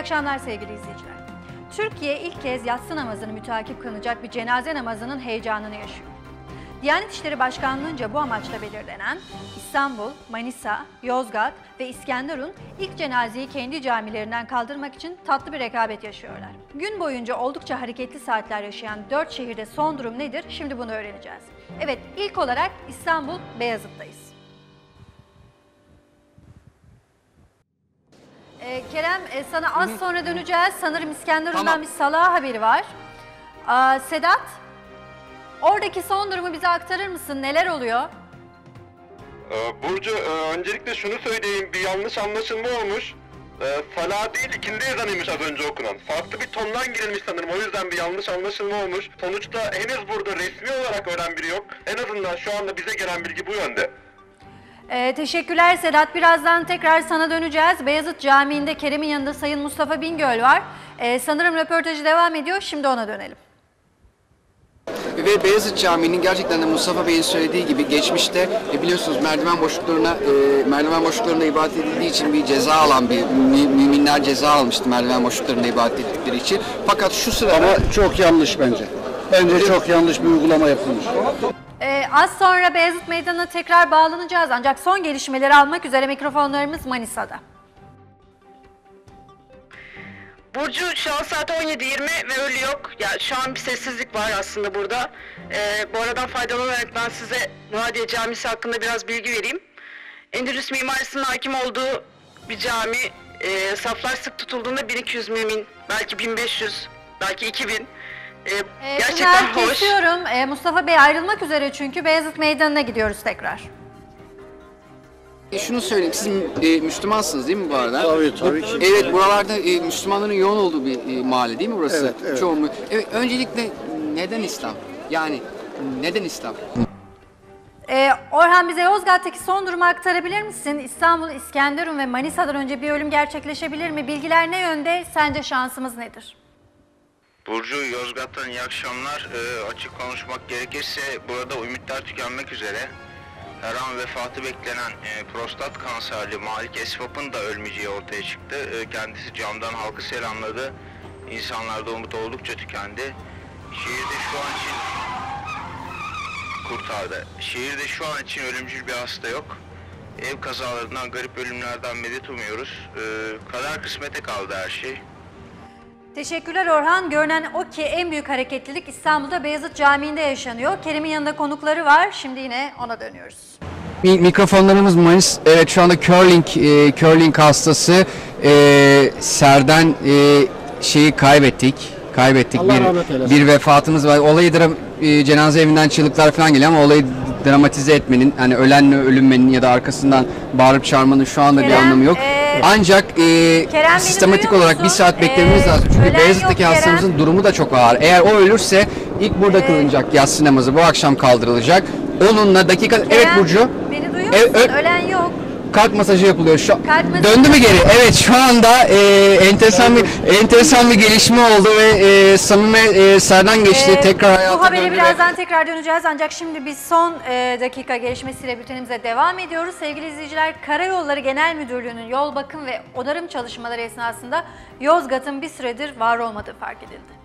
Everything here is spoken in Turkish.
akşamlar sevgili izleyiciler. Türkiye ilk kez yatsı namazını mütakip kılınacak bir cenaze namazının heyecanını yaşıyor. Diyanet İşleri Başkanlığı'nca bu amaçla belirlenen İstanbul, Manisa, Yozgat ve İskenderun ilk cenazeyi kendi camilerinden kaldırmak için tatlı bir rekabet yaşıyorlar. Gün boyunca oldukça hareketli saatler yaşayan dört şehirde son durum nedir? Şimdi bunu öğreneceğiz. Evet, ilk olarak İstanbul, Beyazıt'tayız. Ee, Kerem e, sana az sonra döneceğiz. Sanırım İskenderun'dan Tamam. bir Salah haberi var. Aa, Sedat, oradaki son durumu bize aktarır mısın? Neler oluyor? Ee, Burcu e, öncelikle şunu söyleyeyim bir yanlış anlaşılma olmuş. Ee, Salah değil ikindi ezanıymış az önce okunan. Farklı bir tondan girilmiş sanırım o yüzden bir yanlış anlaşılma olmuş. Sonuçta henüz burada resmi olarak ölen biri yok. En azından şu anda bize gelen bilgi bu yönde. Ee, teşekkürler Sedat. Birazdan tekrar sana döneceğiz. Beyazıt Camii'nde Kerem'in yanında Sayın Mustafa Bingöl var. Ee, sanırım röportajı devam ediyor. Şimdi ona dönelim. Ve Beyazıt Camii'nin gerçekten de Mustafa Bey'in söylediği gibi geçmişte e, biliyorsunuz merdiven boşluklarına e, merdiven boşluklarında ibadet edildiği için bir ceza alan bir mü- müminler ceza almıştı merdiven boşluklarında ibadet ettikleri için. Fakat şu sırada Ama çok yanlış bence. Bence çok yanlış bir uygulama yapılmış. Ee, az sonra Beyazıt Meydanı'na tekrar bağlanacağız. Ancak son gelişmeleri almak üzere mikrofonlarımız Manisa'da. Burcu şu an saat 17.20 ve ölü yok. Ya şu an bir sessizlik var aslında burada. Ee, bu aradan faydalanarak ben size Muadiye Camisi hakkında biraz bilgi vereyim. Endülüs mimarisinin hakim olduğu bir cami. Ee, saflar sık tutulduğunda 1200 mümin, belki 1500, belki 2000. Ee, Ee, gerçekten Pınar, hoş. kesiyorum. Ee, Mustafa Bey ayrılmak üzere çünkü Beyazıt Meydanı'na gidiyoruz tekrar. e, şunu söyleyeyim siz e, Müslümansınız değil mi bu arada? Tabii, tabii ki. Evet buralarda e, Müslümanların yoğun olduğu bir e, mahalle değil mi burası? Evet, evet. Çoğunluğu. Evet öncelikle neden İslam? Yani neden İslam? Ee, Orhan bize Yozgat'taki son durumu aktarabilir misin? İstanbul, İskenderun ve Manisa'dan önce bir ölüm gerçekleşebilir mi? Bilgiler ne yönde? Sence şansımız nedir? Burcu Yozgat'tan iyi akşamlar. Ee, açık konuşmak gerekirse burada ümitler tükenmek üzere. Her an vefatı beklenen e, prostat kanserli Malik Esvap'ın da ölmeyeceği ortaya çıktı. Ee, kendisi camdan halkı selamladı. İnsanlarda umut oldukça tükendi. Şehirde şu an için kurtardı. Şehirde şu an için ölümcül bir hasta yok. Ev kazalarından, garip ölümlerden medet umuyoruz. Ee, kader kısmete kaldı her şey. Teşekkürler Orhan. Görünen o ki en büyük hareketlilik İstanbul'da Beyazıt Camii'nde yaşanıyor. Kerim'in yanında konukları var. Şimdi yine ona dönüyoruz. Mi- Mikrofonlarımız Manis. Evet şu anda curling e, curling hastası e, Serden e, şeyi kaybettik. Kaybettik. Allah bir, eylesin. bir vefatımız var. Olayı dram, e, cenaze evinden çığlıklar falan geliyor ama olayı dramatize etmenin, hani ölenle ölünmenin ya da arkasından bağırıp çağırmanın şu anda bir Kerem, anlamı yok. e, Ancak e, Kerem sistematik olarak bir saat beklememiz E, lazım. Çünkü Beyazıt'taki yok Kerem. hastamızın durumu da çok ağır. Eğer o ölürse ilk burada kılınacak yatsı namazı bu akşam kaldırılacak. Onunla dakika... evet Kerem, Burcu. Beni duyuyor Evet, musun? yok. Kalp masajı yapılıyor şu Kalp masajı- Döndü mü geri? Evet şu anda e, enteresan bir enteresan bir gelişme oldu ve e, Samime e, Serdan geçti Ee, tekrar hayata Bu haberi döndü ve- birazdan tekrar döneceğiz ancak şimdi biz son e, dakika gelişmesiyle bültenimize devam ediyoruz. Sevgili izleyiciler, Karayolları Genel Müdürlüğü'nün yol bakım ve onarım çalışmaları esnasında Yozgat'ın bir süredir var olmadığı fark edildi.